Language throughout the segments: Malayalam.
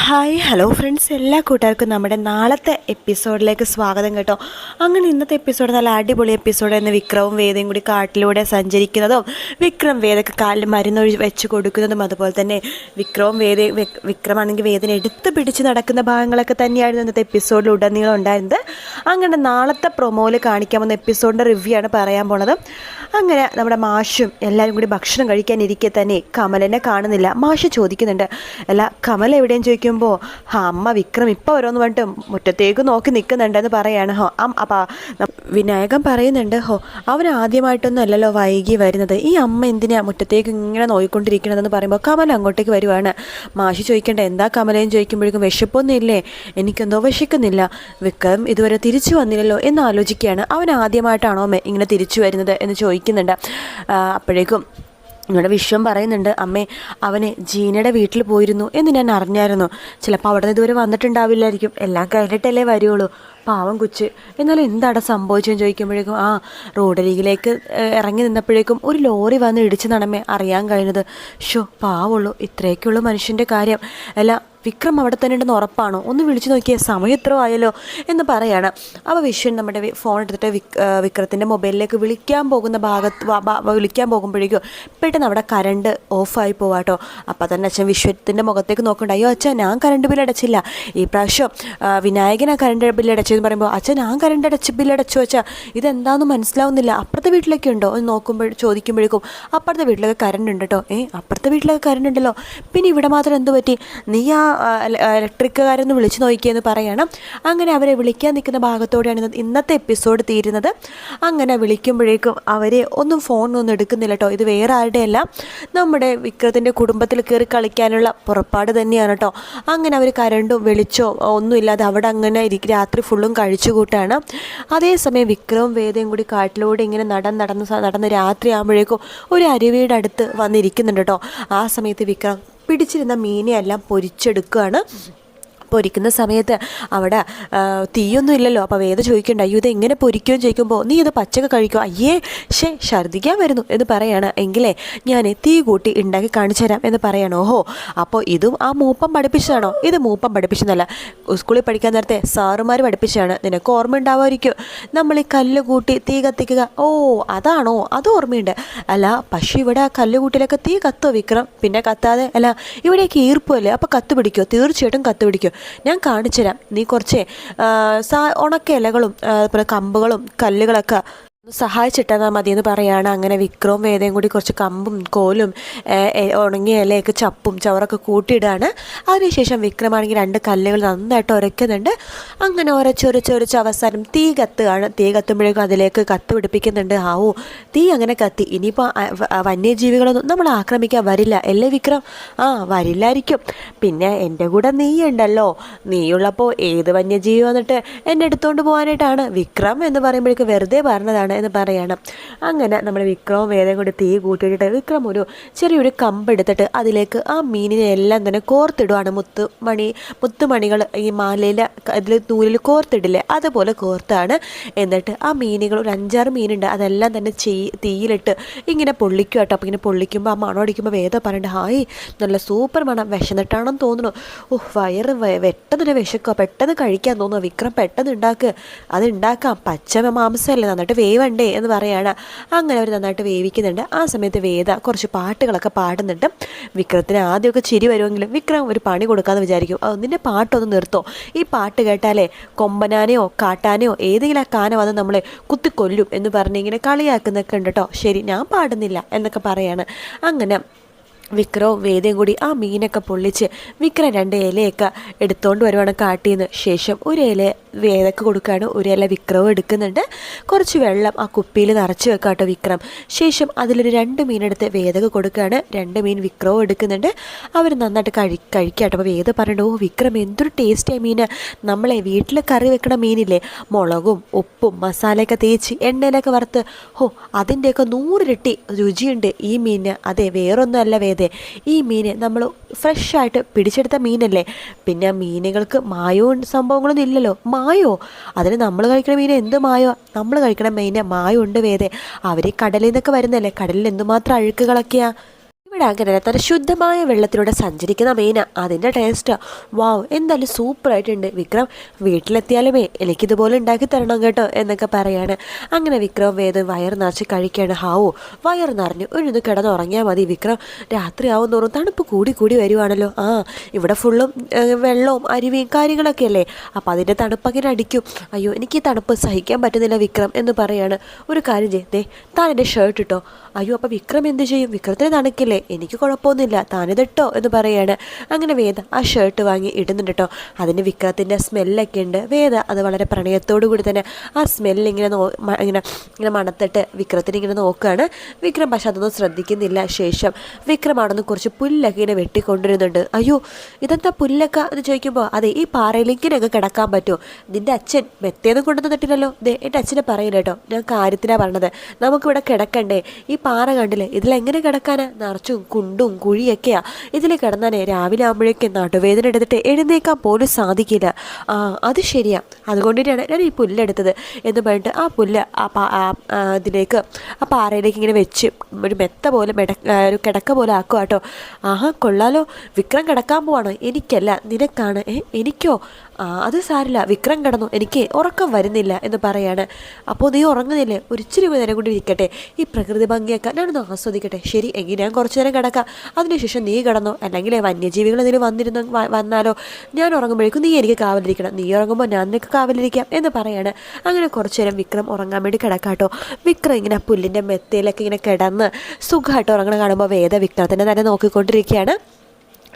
Hi hello friends. എല്ലാ കൂട്ടുകാർക്കും നമ്മുടെ നാളത്തെ എപ്പിസോഡിലേക്ക് സ്വാഗതം കേട്ടോ. അങ്ങനെ ഇന്നത്തെ എപ്പിസോഡ് നല്ല അടിപൊളി എപ്പിസോഡ് എന്ന് വിക്രവും വേദയും കൂടി കാട്ടിലൂടെ സഞ്ചരിക്കുന്നതും വിക്രം വേദയ്ക്ക് കാലിൽ മരുന്നൊഴി വെച്ച് കൊടുക്കുന്നതും അതുപോലെ തന്നെ വിക്രവും വേദ വിക്രമാണെങ്കിൽ വേദന എടുത്ത് പിടിച്ച് നടക്കുന്ന ഭാഗങ്ങളൊക്കെ തന്നെയായിരുന്നു ഇന്നത്തെ എപ്പിസോഡിൽ ഉടനീളം ഉണ്ടായിരുന്നത്. അങ്ങനെ നാളത്തെ പ്രൊമോയിൽ കാണിക്കാമെന്ന എപ്പിസോഡിന്റെ റിവ്യൂ ആണ് പറയാൻ പോണത്. അങ്ങനെ നമ്മുടെ മാഷും എല്ലാവരും കൂടി ഭക്ഷണം കഴിക്കാനിരിക്കെ തന്നെ കമലിനെ കാണുന്നില്ല. മാഷ് ചോദിക്കുന്നുണ്ട് അല്ല കമൽ എവിടെയും ചോദിക്കുമ്പോൾ ആ അമ്മ വിക്രം ഇപ്പോൾ ഓരോന്ന് പറഞ്ഞിട്ട് മുറ്റത്തേക്ക് നോക്കി നിൽക്കുന്നുണ്ടെന്ന് പറയാണ്. ഹോ അപ്പം. വിനായകൻ പറയുന്നുണ്ട് ഹോ അവൻ ആദ്യമായിട്ടൊന്നും അല്ലല്ലോ വൈകി വരുന്നത്. ഈ അമ്മ എന്തിനാ മുറ്റത്തേക്ക് ഇങ്ങനെ നോക്കിക്കൊണ്ടിരിക്കണതെന്ന് പറയുമ്പോൾ കമൽ അങ്ങോട്ടേക്ക് വരുവാണ്. മാഷി ചോദിക്കേണ്ട എന്താ കമലയും ചോദിക്കുമ്പോഴേക്കും വിശപ്പൊന്നും ഇല്ലേ എനിക്കെന്തോ വിശക്കുന്നില്ല. വിക്രം ഇതുവരെ തിരിച്ചു വന്നില്ലല്ലോ എന്ന് ആലോചിക്കുകയാണ്. അവൻ ആദ്യമായിട്ടാണോ ഇങ്ങനെ തിരിച്ചു വരുന്നത്? എന്ന് ചോദിക്കുന്നുണ്ട്. അപ്പോഴേക്കും നിങ്ങളുടെ വിശ്വം പറയുന്നുണ്ട് അമ്മേ അവന് ജീനയുടെ വീട്ടിൽ പോയിരുന്നു എന്ന് ഞാൻ അറിഞ്ഞായിരുന്നു. ചിലപ്പോൾ അവിടെ നിന്ന് ഇതുവരെ വന്നിട്ടുണ്ടാവില്ലായിരിക്കും. എല്ലാം കഴിഞ്ഞിട്ടല്ലേ വരുള്ളൂ. പാവം കൊച്ച്. എന്നാലും എന്താണ് സംഭവിച്ചെന്ന് ചോദിക്കുമ്പോഴേക്കും ആ റോഡരികിലേക്ക് ഇറങ്ങി നിന്നപ്പോഴേക്കും ഒരു ലോറി വന്ന് ഇടിച്ച് നടമേ അറിയാൻ കഴിഞ്ഞത്. ഷോ പാവുള്ളൂ ഇത്രയൊക്കെയുള്ളൂ മനുഷ്യന്റെ കാര്യം. അല്ല വിക്രം അവിടെ തന്നെ ഉണ്ടെന്ന് ഉറപ്പാണോ? ഒന്ന് വിളിച്ചു നോക്കിയാൽ സമയം ഇത്ര ആയല്ലോ എന്ന് പറയാണ്. അപ്പോൾ വിശ്വൻ നമ്മുടെ ഫോൺ എടുത്തിട്ട് വിക് വിക്രത്തിന്റെ മൊബൈലിലേക്ക് വിളിക്കാൻ പോകുന്ന ഭാഗത്ത് വിളിക്കാൻ പോകുമ്പോഴേക്കും പെട്ടെന്ന് അവിടെ കറണ്ട് ഓഫായി പോവാട്ടോ. അപ്പോൾ തന്നെ അച്ഛൻ വിശ്വത്തിന്റെ മുഖത്തേക്ക് നോക്കണ്ട അയ്യോ അച്ഛൻ ഞാൻ കറണ്ട് ബിൽ അടച്ചില്ല ഈ പ്രാവശ്യം വിനായകനാണ് വിനായകനാ കറണ്ട് ബിൽ അടച്ചതെന്ന് പറയുമ്പോൾ അച്ഛൻ ഞാൻ കറണ്ട് അടച്ച് ബില്ലടച്ചു വെച്ചാൽ ഇതെന്താണെന്ന് മനസ്സിലാവുന്നില്ല. അപ്പുറത്തെ വീട്ടിലൊക്കെ ഉണ്ടോ? എന്ന് നോക്കുമ്പോൾ ചോദിക്കുമ്പോഴേക്കും അപ്പുറത്തെ വീട്ടിലൊക്കെ കറണ്ട് ഉണ്ട് കേട്ടോ ഏ അപ്പുറത്തെ വീട്ടിലൊക്കെ കറണ്ട് ഉണ്ടല്ലോ. പിന്നെ ഇവിടെ മാത്രം എന്ത് പറ്റി? നീ ആ ഇലക്ട്രിക്കുകാരൊന്ന് വിളിച്ചു നോക്കിയെന്ന് പറയണം. അങ്ങനെ അവരെ വിളിക്കാൻ നിൽക്കുന്ന ഭാഗത്തോടെയാണ് ഇന്ന് ഇന്നത്തെ എപ്പിസോഡ് തീരുന്നത്. അങ്ങനെ വിളിക്കുമ്പോഴേക്കും അവരെ ഒന്നും ഫോണൊന്നും എടുക്കുന്നില്ല കേട്ടോ ഇത് വേറെ ആരുടെയല്ല നമ്മുടെ വിക്രത്തിന്റെ കുടുംബത്തിൽ കയറി കളിക്കാനുള്ള പുറപ്പാട് തന്നെയാണ് കേട്ടോ അങ്ങനെ അവർ കരണ്ടും വെളിച്ചോ ഒന്നുമില്ലാതെ അവിടെ അങ്ങനെ ഇരിക്കും രാത്രി ഫുള്ളും കഴിച്ചു കൂട്ടാണ് അതേസമയം വിക്രവും വേദയും കൂടി കാട്ടിലൂടെ ഇങ്ങനെ നടന്ന് നടന്ന് നടന്ന് രാത്രി ആകുമ്പോഴേക്കും ഒരു അരുവിയുടെ അടുത്ത് വന്നിരിക്കുന്നുണ്ട് കേട്ടോ. ആ സമയത്ത് വിക്രം പിടിച്ചിരുന്ന മീനെയെല്ലാം പൊരിച്ചെടുക്കുകയാണ്. പൊരിക്കുന്ന സമയത്ത് അവിടെ തീയൊന്നും ഇല്ലല്ലോ. അപ്പോൾ വേദ ചോദിക്കേണ്ട അയ്യോ ഇത് എങ്ങനെ പൊരിക്കുകയും ചോദിക്കുമ്പോൾ നീ ഇത് പച്ചക്ക കഴിക്കുമോ അയ്യേ ഷേ ഛർദ്ദിക്കാൻ വരുന്നു എന്ന് പറയാണ്. എങ്കിലേ ഞാൻ തീ കൂട്ടി ഉണ്ടാക്കി കാണിച്ചു തരാം എന്ന് പറയണം. ഓഹോ അപ്പോൾ ഇതും ആ മൂപ്പം പഠിപ്പിച്ചതാണോ? ഇത് മൂപ്പം പഠിപ്പിച്ചതല്ല സ്കൂളിൽ പഠിക്കാൻ നേരത്തെ സാറുമാർ പഠിപ്പിച്ചതാണ്. നിനക്ക് ഓർമ്മ ഉണ്ടാവുമായിരിക്കും നമ്മൾ ഈ കല്ല് കൂട്ടി തീ കത്തിക്കുക. ഓ അതാണോ? അത് ഓർമ്മയുണ്ട്. അല്ല പക്ഷേ ഇവിടെ ആ കല്ല് കൂട്ടിലൊക്കെ തീ കത്തോ വിക്രം? പിന്നെ കത്താതെ അല്ല ഇവിടെയൊക്കെ ഈർപ്പമല്ലേ അപ്പോൾ കത്ത് പിടിക്കുമോ തീർച്ചയായിട്ടും കത്ത് പിടിക്കും. ഞാൻ കാണിച്ചു തരാം നീ കുറച്ച് ഉണക്ക ഇലകളും അതുപോലെ കമ്പുകളും കല്ലുകളൊക്കെ ഒന്ന് മതി എന്ന് പറയാണ്. അങ്ങനെ വിക്രവും വേദയും കൂടി കുറച്ച് കമ്പും കോലും ഉണങ്ങിയ ഇലയൊക്കെ ചപ്പും ചവറൊക്കെ കൂട്ടിയിടാണ്. അതിനുശേഷം വിക്രമാണെങ്കിൽ രണ്ട് കല്ലുകൾ നന്നായിട്ട് ഉരയ്ക്കുന്നുണ്ട്. അങ്ങനെ ഉരച്ചൊരച്ചൊരച്ച് അവസാനം തീ കത്തുകയാണ്. തീ കത്തുമ്പോഴേക്കും അതിലേക്ക് കത്ത് പിടിപ്പിക്കുന്നുണ്ട്. ആവോ തീ അങ്ങനെ കത്തി. ഇനിയിപ്പോൾ വന്യജീവികളൊന്നും നമ്മൾ ആക്രമിക്കാൻ വരില്ല. അല്ലേ വിക്രം? ആ വരില്ലായിരിക്കും. പിന്നെ എന്റെ കൂടെ നീ ഉണ്ടല്ലോ നീയുള്ളപ്പോൾ ഏത് വന്യജീവി വന്നിട്ട് എന്നെ എടുത്തുകൊണ്ട് പോകാനായിട്ടാണ് വിക്രം എന്ന് പറയുമ്പോഴേക്ക് വെറുതെ പറഞ്ഞതാണ്. എന്ന് പറയണം. അങ്ങനെ നമ്മുടെ വിക്രവും വേദം കൂടി തീ കൂട്ടിയിട്ട് വിക്രം ഒരു ചെറിയൊരു കമ്പെടുത്തിട്ട് അതിലേക്ക് ആ മീനിനെ എല്ലാം തന്നെ കോർത്തിടുവാണ്. മുത്ത് മണി മുത്തുമണികൾ ഈ മാലയിൽ അതിൽ നൂലിൽ കോർത്തിടില്ലേ? അതുപോലെ കോർത്താണ്. എന്നിട്ട് ആ മീനുകൾ ഒരു അഞ്ചാറ് മീനുണ്ട്. അതെല്ലാം തന്നെ ചെയ് തീയിലിട്ട് ഇങ്ങനെ പൊള്ളിക്കും കേട്ടോ അപ്പോൾ ഇങ്ങനെ പൊള്ളിക്കുമ്പോൾ ആ മണം അടിക്കുമ്പോൾ വേദം പറഞ്ഞിട്ട് ഹായ് നല്ല സൂപ്പർ മണം. വിശന്നിട്ടാണെന്ന് തോന്നുന്നു. ഓഹ് വയറ് വെ- പെട്ടെന്ന് വിശക്കുക പെട്ടെന്ന് കഴിക്കാൻ തോന്നുന്നു വിക്രം പെട്ടെന്ന് ഉണ്ടാക്കുക അത് ഉണ്ടാക്കാം. പച്ച മാംസമല്ലേ? നന്നായിട്ട് വേവണ്ടേ എന്ന് പറയാണ്. അങ്ങനെ അവർ നന്നായിട്ട് വേവിക്കുന്നുണ്ട്. ആ സമയത്ത് വേദ കുറച്ച് പാട്ടുകളൊക്കെ പാടുന്നുണ്ട്. വിക്രത്തിന് ആദ്യമൊക്കെ ചിരി വരുമെങ്കിലും വിക്രം ഒരു പണി കൊടുക്കാമെന്ന് വിചാരിക്കും. നിന്റെ പാട്ടൊന്ന് നിർത്തോ. ഈ പാട്ട് കേട്ടാലേ കൊമ്പനാനെയോ കാട്ടാനെയോ ഏതെങ്കിലും ആ കാന വന്ന് നമ്മളെ കുത്തിക്കൊല്ലും എന്ന് പറഞ്ഞ് ഇങ്ങനെ കളിയാക്കുന്നൊക്കെ ഉണ്ട് കേട്ടോ ശരി ഞാൻ പാടുന്നില്ല എന്നൊക്കെ പറയാണ്. അങ്ങനെ വിക്രവും വേദയും കൂടി ആ മീനൊക്കെ പൊള്ളിച്ച് വിക്രം രണ്ട് ഇലയൊക്കെ എടുത്തോണ്ട് വരുവാണ് കാട്ടിന്ന്. ശേഷം ഒരു ഇല വേദക്ക് കൊടുക്കുകയാണ് ഒരു ഇല വിക്രവും എടുക്കുന്നുണ്ട്. കുറച്ച് വെള്ളം ആ കുപ്പിയിൽ നിറച്ച് വെക്കാട്ടോ വിക്രം. ശേഷം അതിലൊരു രണ്ട് മീനെടുത്ത് വേദക്ക് കൊടുക്കുകയാണ് രണ്ട് മീൻ വിക്രവും എടുക്കുന്നുണ്ട്. അവർ നന്നായിട്ട് കഴി കഴിക്കാട്ടോ അപ്പോൾ വേദ പറഞ്ഞിട്ട് ഓ വിക്രം എന്തൊരു ടേസ്റ്റിയായ മീൻ നമ്മളെ വീട്ടിൽ കറി വെക്കണ മീനില്ലേ? മുളകും ഉപ്പും മസാലയൊക്കെ തേച്ച് എണ്ണയിലൊക്കെ വറുത്ത്. ഓ അതിന്റെയൊക്കെ നൂറിരട്ടി രുചിയുണ്ട് ഈ മീനിന്. അതെ വേറൊന്നുമല്ല വേദ ഈ മീൻ നമ്മൾ ഫ്രഷായിട്ട് പിടിച്ചെടുത്ത മീനല്ലേ? പിന്നെ മീനുകൾക്ക് മായവും സംഭവങ്ങളൊന്നും ഇല്ലല്ലോ. മായോ? അതിന് നമ്മൾ കഴിക്കണ മീൻ എന്ത് മായോ? നമ്മൾ കഴിക്കണ മീന് ഉണ്ട് വേദേ. അവർ കടലിൽ നിന്നൊക്കെ വരുന്നല്ലേ കടലിൽ എന്തുമാത്രം അഴുക്കുകളൊക്കെയാ? ഇവിടെ അങ്ങനെ തന്നെ ശുദ്ധമായ വെള്ളത്തിലൂടെ സഞ്ചരിക്കുന്ന മീന. അതിന്റെ ടേസ്റ്റ് വാവ് എന്തായാലും സൂപ്പറായിട്ടുണ്ട് വിക്രം വീട്ടിലെത്തിയാലുമേ എനിക്കിതുപോലെ ഉണ്ടാക്കി തരണം കേട്ടോ എന്നൊക്കെ പറയാണ്. അങ്ങനെ വിക്രം വേദം വയർ നിറച്ച് കഴിക്കുകയാണ് ഹാവോ വയർ നിറഞ്ഞു ഒരു കിടന്നുറങ്ങിയാൽ മതി വിക്രം. രാത്രി ആവും തോറും തണുപ്പ് കൂടി കൂടി വരുവാണല്ലോ. ആ ഇവിടെ ഫുള്ളും വെള്ളവും അരുവിയും കാര്യങ്ങളൊക്കെ അല്ലേ? അപ്പോൾ അതിന്റെ തണുപ്പ് അങ്ങനെ അടിക്കും. അയ്യോ എനിക്ക് ഈ തണുപ്പ് സഹിക്കാൻ പറ്റുന്നില്ല വിക്രം എന്ന് പറയാണ്. ഒരു കാര്യം ചെയ്തേ താൻ എന്റെ ഷർട്ട് ഇട്ടോ. അയ്യോ അപ്പോൾ വിക്രം എന്ത് ചെയ്യും? വിക്രത്തിന് തണുക്കില്ലേ? എനിക്ക് കുഴപ്പമൊന്നുമില്ല താനിതിട്ടോ എന്ന് പറയാണ്. അങ്ങനെ വേദ ആ ഷർട്ട് വാങ്ങി ഇടുന്നുണ്ട് കേട്ടോ അതിന് വിക്രത്തിന്റെ സ്മെല്ലൊക്കെ ഉണ്ട്. വേദ അത് വളരെ പ്രണയത്തോടു കൂടി തന്നെ ആ സ്മെല്ലിങ്ങനെ നോ ഇങ്ങനെ ഇങ്ങനെ മണത്തിട്ട് വിക്രത്തിന് ഇങ്ങനെ നോക്കുകയാണ് വിക്രം പക്ഷെ അതൊന്നും ശ്രദ്ധിക്കുന്നില്ല ശേഷം. വിക്രം അവിടെ നിന്ന് കുറച്ച് പുല്ലൊക്കെ ഇങ്ങനെ വെട്ടിക്കൊണ്ടിരുന്നുണ്ട് അയ്യോ ഇതെന്താ പുല്ലൊക്കെ എന്ന് ചോദിക്കുമ്പോൾ അതെ ഈ പാറയിലിങ്ങനെയൊക്കെ കിടക്കാൻ പറ്റുമോ? നിന്റെ അച്ഛൻ മെത്തേന്ന് കൊണ്ടുവന്നിട്ടില്ലല്ലോ ദേ എന്റെ അച്ഛനെ പറയില്ല കേട്ടോ. ഞാൻ കാര്യത്തിനാണ് പറഞ്ഞത്. നമുക്കിവിടെ കിടക്കണ്ടേ? ഈ പാറ കണ്ടില്ലേ? ഇതിലെങ്ങനെ കിടക്കാനാ? നിറച്ചും കുണ്ടും കുഴിയൊക്കെയാ. ഇതിൽ കിടന്നാനേ രാവിലെ ആകുമ്പോഴേക്കും നടുവേദന എടുത്തിട്ട് എഴുന്നേക്കാൻ പോലും സാധിക്കില്ല. ആ അത് ശരിയാ. അതുകൊണ്ടിട്ടാണ് ഞാൻ ഈ പുല്ലെടുത്തത് എന്ന് പറഞ്ഞിട്ട് ആ പുല്ല് ആ ഇതിലേക്ക് ആ പാറയിലേക്ക് ഇങ്ങനെ വെച്ച് ഒരു മെത്ത പോലെ മെട ഒരു കിടക്ക പോലെ ആക്കുക കേട്ടോ ആഹാ കൊള്ളാലോ. വിക്രം കിടക്കാൻ പോവാണോ. എനിക്കല്ല. നിനക്കാണ്. എനിക്കോ? അത് സാരില്ല വിക്രം കിടന്നു. എനിക്ക് ഉറക്കം വരുന്നില്ല എന്ന് പറയാണ്. അപ്പോൾ നീ ഉറങ്ങുന്നില്ലേ? ഒരു ഇച്ചിരി നേരം കൂടി ഇരിക്കട്ടെ. ഈ പ്രകൃതി ഭംഗിയൊക്കെ ഞാനൊന്ന് ആസ്വദിക്കട്ടെ. ശരി എങ്കിൽ ഞാൻ കുറച്ചു നേരം കിടക്കാം. അതിനുശേഷം നീ കിടന്നോ. അല്ലെങ്കിൽ വന്യജീവികൾ എന്തെങ്കിലും വന്നിരുന്ന വന്നാലോ. ഞാൻ ഉറങ്ങുമ്പോഴേക്കും നീ എനിക്ക് കാവലിരിക്കണം. നീ ഉറങ്ങുമ്പോൾ ഞാൻ നിനക്ക് കാവലിരിക്കാം എന്ന് പറയാണ്. അങ്ങനെ കുറച്ചു നേരം വിക്രം ഉറങ്ങാൻ വേണ്ടി കിടക്കാട്ടോ. വിക്രം ഇങ്ങനെ പുല്ലിന്റെ മെത്തയിലൊക്കെ ഇങ്ങനെ കിടന്ന് സുഖമായിട്ട് ഉറങ്ങണ കാണുമ്പോൾ വേദ വിക്രത്തിനെ തന്നെ നോക്കിക്കൊണ്ടിരിക്കുകയാണ്.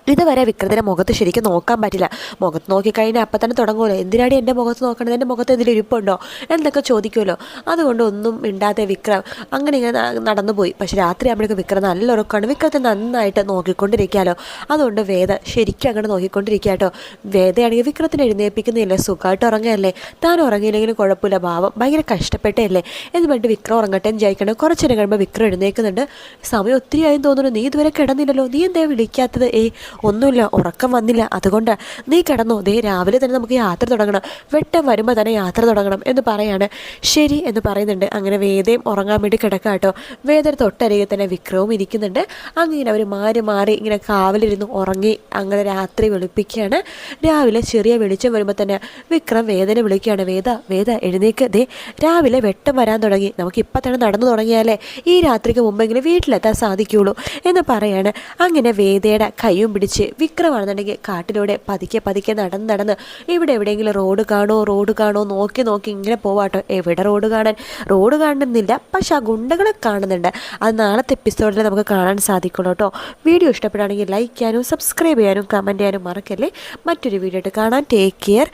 ഇതുവരെ വിക്രത്തിന്റെ മുഖത്ത് ശരിക്കും നോക്കാൻ പറ്റില്ല. മുഖത്ത് നോക്കിക്കഴിഞ്ഞാൽ അപ്പം തന്നെ തുടങ്ങുമല്ലോ എന്തിനാടി എന്റെ മുഖത്ത് നോക്കണത്? എന്റെ മുഖത്ത് എന്തെങ്കിലും ഇരിപ്പുണ്ടോ? എന്നൊക്കെ ചോദിക്കുമല്ലോ അതുകൊണ്ട് ഒന്നും മിണ്ടാതെ വിക്രം അങ്ങനെ ഇങ്ങനെ നടന്നു പോയി പക്ഷെ രാത്രി ആകുമ്പോഴേക്കും വിക്രം നല്ല ഉറക്കമാണ്. വിക്രത്തെ നന്നായിട്ട് നോക്കിക്കൊണ്ടിരിക്കാമല്ലോ അതുകൊണ്ട് വേദ ശരിക്കും അങ്ങനെ നോക്കിക്കൊണ്ടിരിക്കുക കേട്ടോ വേദയാണെങ്കിൽ വിക്രത്തിനെ എഴുന്നേൽപ്പിക്കുന്നില്ല സുഖമായിട്ട് ഉറങ്ങുകയല്ലേ താൻ ഉറങ്ങിയില്ലെങ്കിലും കുഴപ്പമില്ല. ഭാവം ഭയങ്കര കഷ്ടപ്പെട്ടല്ലേ എന്ന് പറഞ്ഞിട്ട് വിക്രം ഉറങ്ങട്ടെ എന്ന് വിചാരിക്കണം. കുറച്ചു നേരം കഴിയുമ്പോൾ വിക്രം എഴുന്നേൽക്കുന്നുണ്ട് സമയം ഒത്തിരി ആയെന്ന് തോന്നുന്നു. നീ ഇതുവരെ കിടന്നില്ലല്ലോ. നീ എന്താ വിളിക്കാത്തത്? ഏയ് ഒന്നുമില്ല ഉറക്കം വന്നില്ല. അതുകൊണ്ട് നീ കിടന്നു. ദേ രാവിലെ തന്നെ നമുക്ക് യാത്ര തുടങ്ങണം. വെട്ടം വരുമ്പോൾ തന്നെ യാത്ര തുടങ്ങണം എന്ന് പറയാണ് ശരി എന്ന് പറയുന്നുണ്ട്. അങ്ങനെ വേദയും ഉറങ്ങാൻ വേണ്ടി കിടക്കാം കേട്ടോ. വേദയുടെ തൊട്ടരികെ തന്നെ വിക്രവും ഇരിക്കുന്നുണ്ട്. അങ്ങനെ അവർ മാറി മാറി ഇങ്ങനെ കാവലിരുന്ന് ഉറങ്ങി അങ്ങനെ രാത്രി വെളുപ്പിക്കുകയാണ്. രാവിലെ ചെറിയ വെളിച്ചം വരുമ്പോൾ തന്നെ വിക്രം വേദനെ വിളിക്കുകയാണ്. വേദ വേദ എഴുന്നേക്ക്. ദേ രാവിലെ വെട്ടം വരാൻ തുടങ്ങി. നമുക്ക് തന്നെ നടന്നു തുടങ്ങിയാലേ ഈ രാത്രിക്ക് മുമ്പെങ്കിലും വീട്ടിലെത്താൻ സാധിക്കുകയുള്ളൂ എന്ന് പറയാണ്. അങ്ങനെ വേദയുടെ കൈയും പിടിച്ച് വിക്രമാണെന്നുണ്ടെങ്കിൽ കാട്ടിലൂടെ പതുക്കെ പതുക്കെ നടന്ന് നടന്ന് ഇവിടെ എവിടെയെങ്കിലും റോഡ് കാണോ റോഡ് കാണോ നോക്കി നോക്കി ഇങ്ങനെ പോവാട്ടോ. എവിടെ റോഡ് കാണാൻ? റോഡ് കാണുന്നില്ല പക്ഷെ ആ ഗുണ്ടകളെ കാണുന്നുണ്ട്. അത് നാളത്തെ എപ്പിസോഡിൽ നമുക്ക് കാണാൻ സാധിക്കുള്ളൂ കേട്ടോ വീഡിയോ ഇഷ്ടപ്പെടുകയാണെങ്കിൽ ലൈക്ക് ചെയ്യാനും സബ്സ്ക്രൈബ് ചെയ്യാനും കമന്റ് ചെയ്യാനും മറക്കല്ലേ? മറ്റൊരു വീഡിയോ ആയിട്ട് കാണാൻ ടേക്ക് കെയർ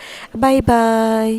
ബൈ ബൈ